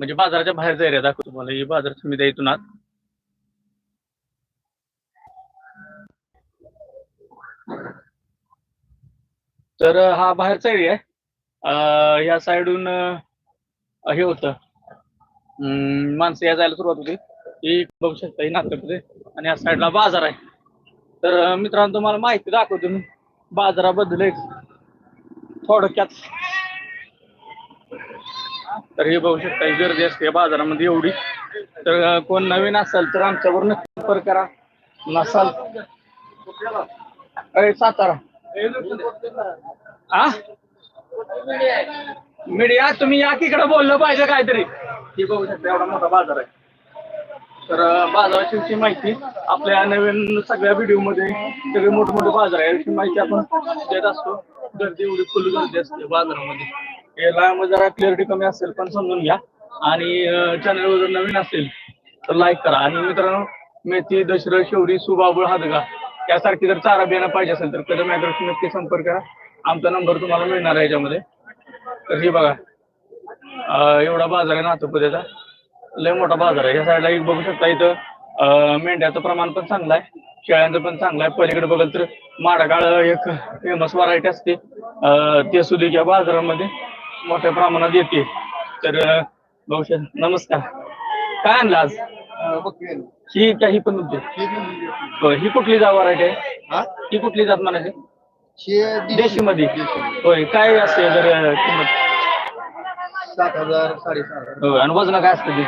म्हणजे बाजाराच्या बाहेरचा एरिया दाखवतो तुम्हाला ही बाजार समिती इथून आत तर हा बाहेरचा एरिया आहे. या साईडून हे होतं. अं, माणसं या जायला सुरुवात होती. ही बघू शकता ही नागपूरमध्ये आणि या साईडला बाजार आहे. तर मित्रांनो तुम्हाला माहिती दाखवतो मी. बाजाराबद्दल एक थोडक्यात तर हे बघू शकता ही गर्दी असते बाजारामध्ये एवढी. तर कोण नवीन असाल तर आमच्यावर नक्की संपर्क करा. नसाल. अरे सातारा. आ? मीडिया तुम्ही या तिकडे बोललं पाहिजे काहीतरी? हे बघू शकता एवढा मोठा बाजार आहे. तर बाजाराची माहिती आपल्या नवीन सगळ्या व्हिडिओमध्ये सगळे मोठे मोठे बाजार आहे याची माहिती आपण देत असतो. गर्दी एवढी फुल गर्दी असते बाजारामध्ये. याला जरा क्लिअरिटी कमी असेल पण समजून घ्या. आणि चॅनलवर जर नवीन असेल तर लाईक करा. आणि मित्रांनो मेथी दशरथ शेवरी सुबाबुळ हादगा यासारखी जर चारा बियाणं पाहिजे असेल तर कदम ॲग्रोशी नक्की संपर्क करा. आमचा नंबर तुम्हाला मिळणार आहे याच्यामध्ये. तर हे बघा एवढा बाजार आहे नाथपुऱ्याचा लय मोठा बाजार आहे. या साईडला एक बघू शकता इथं मेंढ्याचं प्रमाण पण चांगलं आहे. शेळ्यांचं पण चांगलं आहे. पलीकडे बघाल तर माडागाळ एक फेमस व्हरायटी असते. ते सुद्धा या बाजारामध्ये मोठ्या प्रमाणात येते. तर शक नमस्कार. काय आणलं आज? ही काही पण होय ही कुठली जात व्हरायटी आहे ही? कुठली जात म्हणायची देशी. मध्ये होय काय असते जर किंमत? सात हजार साडेसात होय आणि वजन काय असतं ते?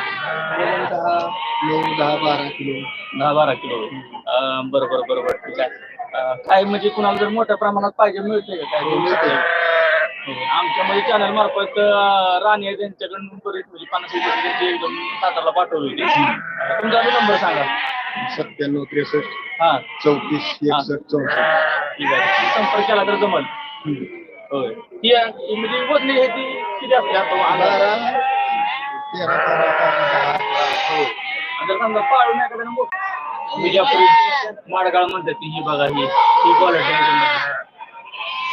दहा नऊ दहा बारा किलो. दहा बारा किलो. अं, बरं बरं बरं बरं ठीक आहे. काय म्हणजे कुणाला जर मोठ्या प्रमाणात पाहिजे मिळते का? काय मिळते. हो, आमच्यामध्ये चॅनल मार्फत अं, राणी आहे त्यांच्याकडून बरेच म्हणजे पन्नास रुपये त्यांची एकदम सातारला पाठवली होती. तुमचा नंबर सांगा. सत्त्याण्णव त्रेसष्ट हा. चौतीस एकसष्ट चौसष्ट. ठीक आहे. संपर्क केला तर जमल. होय. ती ही म्हणजे वजन आहे ती किती असते? आता बारा अंदाज? तेरा बारा बारा दहा अकरा हो. आणि जर समजा पाळून एखाद्यानं मग विजापुरी माडगाळ म्हणतात ती ही बघा ही. ही क्वालिटी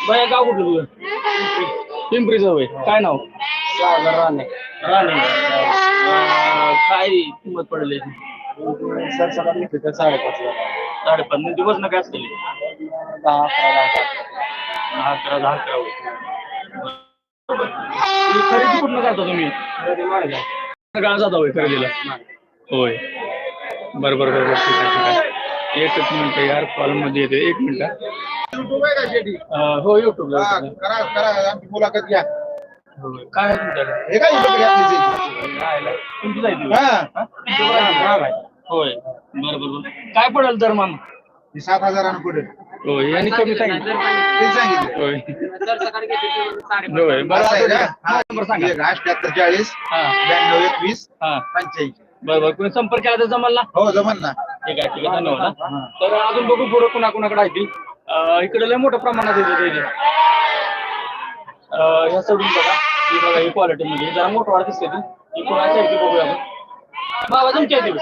बया गाव कुठलं तुझं? पिंपरी होय. काय नाव? सागर राणे. राणे. अं, काय किंमत पडली? सर तर साडेपाच साडेपाच म्हणजे वजन काय असतील. दहा अकरा दहा दहा अकरा दहा अकरा होय. ही खरेदी कुठनं करता तुम्ही? गाळ जाता होय खरेदीला? होय. बरं बरं बरं बरं. ठीक आहे ठीक आहे. एकच मिनिट यार कॉलमध्ये येते. एक मिनिट. युट्यूब आहे का हो युट्यूबला हा, करा करा आमची मुलाखत घ्या. होय. काय तुमच्याकडे? हे काय युट्यूब राहायला तुमची जायची हा. हा? तुमचं राहायला? राग आहे. होय. बरं बरं बरं. काय पडेल तर मग हे सात हजारानं पुढे होय आणि कमी सांगितलं. ते सांगितलं. होय. होय बरं असं आहे आता का? हा, नंबर सांगा. एक अठ्याहत्तर चाळीस हा. ब्याण्णव एकवीस हा. पंच्याऐंशी. बरं बरं. कोणी संपर्क केला तर जमल ना? हो जमन ना. ठीक आहे ठीक आहे. धन्यवाद हा. तर अजून बघू पुढे कुणा कुणाकडे आहे ती. इकडे लय मोठ्या प्रमाणात येते ह्या सोडून बघा. ही बघा ही क्वालिटी म्हणजे जरा मोठं वाढ दिसते ती कोणाच्या कोणाची आहे ती बघूया आपण. बाबा तुमची आहे ती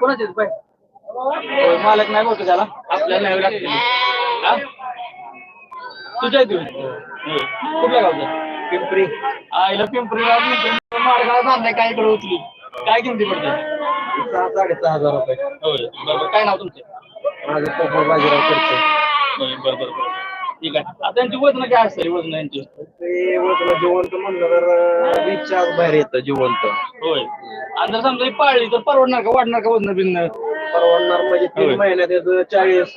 कोणाची आहे पाय मालक नाही बोलतो त्याला. आपल्याला न्यावी लागते हा? तुझ्या आहे कुठल्या गावचं? पिंपरी. आईला पिंपरी गाव म्हणतो बांधलाय काय इकडे उचली काय किमती पडते? सहा साडेसहा हजार रुपये. होय बरोबर काय नाव तुमचे? माझं बाजीराव करतो ठीक आहे. आता त्यांची वजन काय असते? वजन यांची ते जिवंत म्हणलं तर वीसच्या आत बाहेर येतं जिवंत. होय. आणि जर समजा ही पाळली तर परवडणार का? वाढणार का वजन बिन परवडणार म्हणजे होय. तीन महिन्यात त्याचं चाळीस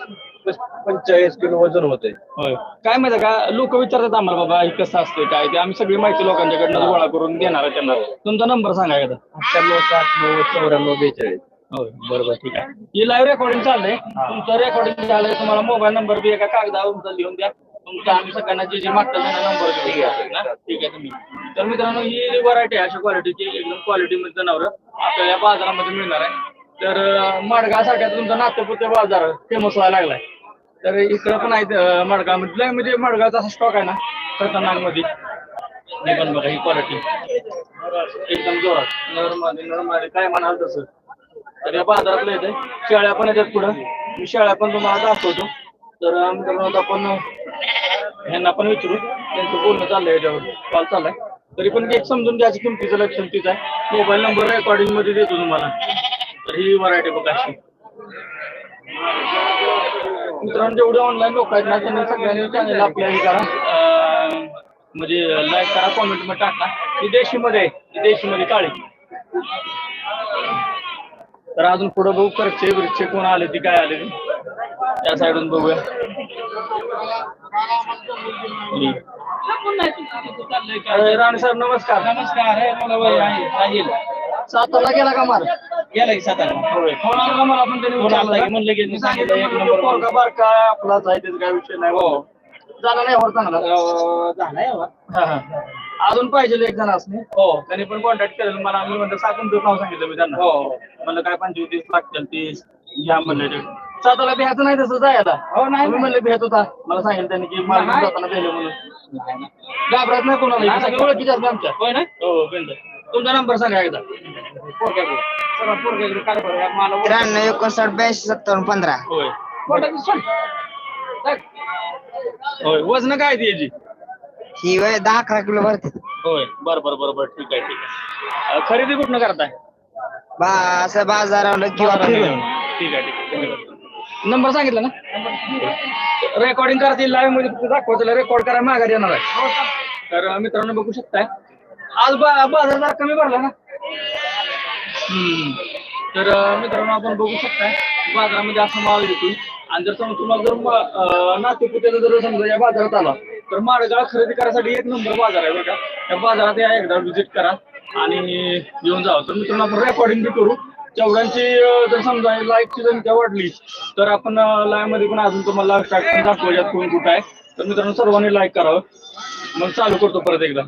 पंचेचाळीस किलो वजन होते होय. काय माहिती का? लोक विचारतात आम्हाला बाबा हे कसं असते काय ते? आम्ही सगळी माहिती लोकांच्याकडनं गोळा करून देणार आहे त्यांना. तुमचा नंबर सांगा एकदा. अठ्ठ्याण्णव साठ नव्वद चौऱ्याण्णव बेचाळीस. होय बरोबर ठीक आहे. ही लाईव्ह रेकॉर्डिंग चाललंय. तुमचं रेकॉर्डिंग झालंय तुम्हाला मोबाईल नंबर बी एका कागदावर तुमचा लिहून द्या. तुमचा आम्ही सगळ्यांना जे जे मागतात त्यांना नंबर ठीक आहे. तुम्ही. तर मित्रांनो ही व्हरायटी आहे अशा क्वालिटीची एकदम क्वालिटी मध्ये जनावर आपल्याला या बाजारामध्ये मिळणार आहे. तर माडगासाठी तुमचा नागपूरचा बाजार फेमस व्हायला लागलाय. तर इकडं पण आहे लय म्हणजे माडगावचा असा स्टॉक आहे ना खतरनाकमध्ये. हे पण बघा ही क्वालिटी एकदम जोरात. नरमादी नरमादी काय म्हणाल तसं? तर या बाजारातलं येते शेळ्या पण येतात पुढं. मी शेळ्या पण तुम्हाला दाखवतो. तर मित्रांनो आपण ह्यांना पण विचारू. त्यांचं बोलणं चाललंय याच्यावर. कॉल चाललाय. तरी पण एक समजून घ्यायची किमतीचं लक्षण तीच आहे. मोबाईल नंबर रेकॉर्डिंगमध्ये देतो तुम्हाला. तर ही व्हरायटी बघा मित्रांनो जेवढे ऑनलाईन लोक आहेत ना त्यांनी सगळ्यांनी चॅनल आपल्या हे करा. म्हणजे लाईक करा कॉमेंटमध्ये टाका. ही देशीमध्ये आहे. ही देशीमध्ये काळी. तर अजून पुढे बघू करचे बिरचे कोण आले ती काय आले ती. त्या साईडून बघूया. ही. राणे साहेब नमस्कार. नमस्कार. सातारला गेला का मार गेला की मला? पण त्यांनी फोन आला विचारलं की म्हणलं की सांगितलं एक नंबर पोरगा बारका आपलाच आहे त्याचा काय विषय नाही. हो. झाला नाही होत चांगला. झालाय. हा, हा. अजून पाहिजे एक जण असणे हो त्यांनी पण कॉन्टॅक्ट केलं मला मी म्हणलं साकून देत नाव सांगितलं मी त्यांना. हो. म्हणलं काय पंचवीस लागतील तीस घ्या म्हणलं ते. साताला भ्यायचं नाही तसं जायला. हो, नाही, तुम्ही म्हणलं भ्यायच होता. मला सांगितलं त्यांनी की मला जाताना भेले म्हणून. घाबरत नाही कोणाला. सगळे आमच्या. होय ना? हो बिंद तुमचा नंबर सांगा एकदा. त्र्याण्णव एकोणसाठ ब्याऐंशी सत्तावन्न पंधरा. होय. वजन काय त्याची? ही वय दहा अकरा किलो भरते होय बर बर बर बर ठीक आहे ठीक आहे. अं, खरेदी कुठनं करताय? बा असं बाजारावलं किंवा फिरून. ठीक आहे ठीक आहे नंबर सांगितला ना? रेकॉर्डिंग करता येईल लाईव्हमध्ये फक्त दाखवायचं रेकॉर्ड करायला माघारी येणार आहे. तर अं, मित्रांनो बघू शकताय. आज बा- बाजार जरा कमी भरला ना? हम्म. तर अं, मित्रांनो आपण बघू शकताय बाजारामध्ये असं माल येतो आणि जर समजा तुम्हाला जर नातेपुत्याचा जर समजा या बाजारात आला तर माळगाळ खरेदी करायसाठी एक नंबर बाजार आहे बरं का. त्या बाजारात या एकदा व्हिजिट करा आणि येऊन जावं तर मित्रांनो आपण रेकॉर्डिंग बी करू. जेवढ्यांची जर समजा लाईकची संख्या वाढली तर आपण लाईव्हमध्ये पण अजून तुम्हाला दाखवूयात कोण कुठं आहे. तर मित्रांनो सर्वांनी लाईक करावं. मग चालू करतो परत एकदा.